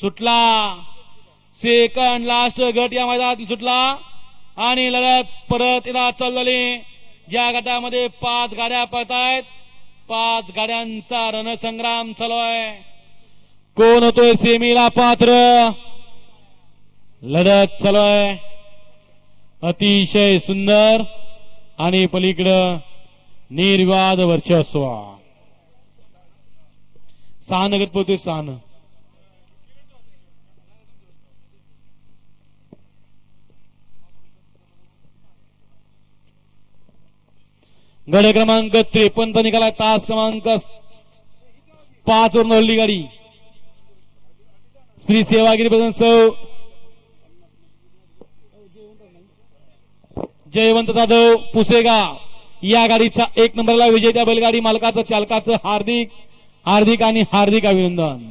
सुटला. Second last गट या मैदानात सुटला. आणि लढत परत येणार चालू झाली. ज्या गटामध्ये पाच गाड्या पळत आहेत पाच गाड्यांचा रणसंग्राम चालू आहे. कोण होतोय सेमीला पात्र? लढत चालू आहे. अतिशय सुंदर आणि पलीकडं निर्वाद वर्चस्व. सहानगत पोहतोय सहान गड क्रमांक त्रेपन्न निघाला तास क्रमांक पाच वरून हल्ली गाडी. श्री सेवागिरी बदन सौ. जयवंत जाधव पुसेगा. या गाडीचा एक नंबरला विजेत्या बैलगाडी मालकाचं चालकाचं हार्दिक हार्दिक आणि हार्दिक अभिनंदन.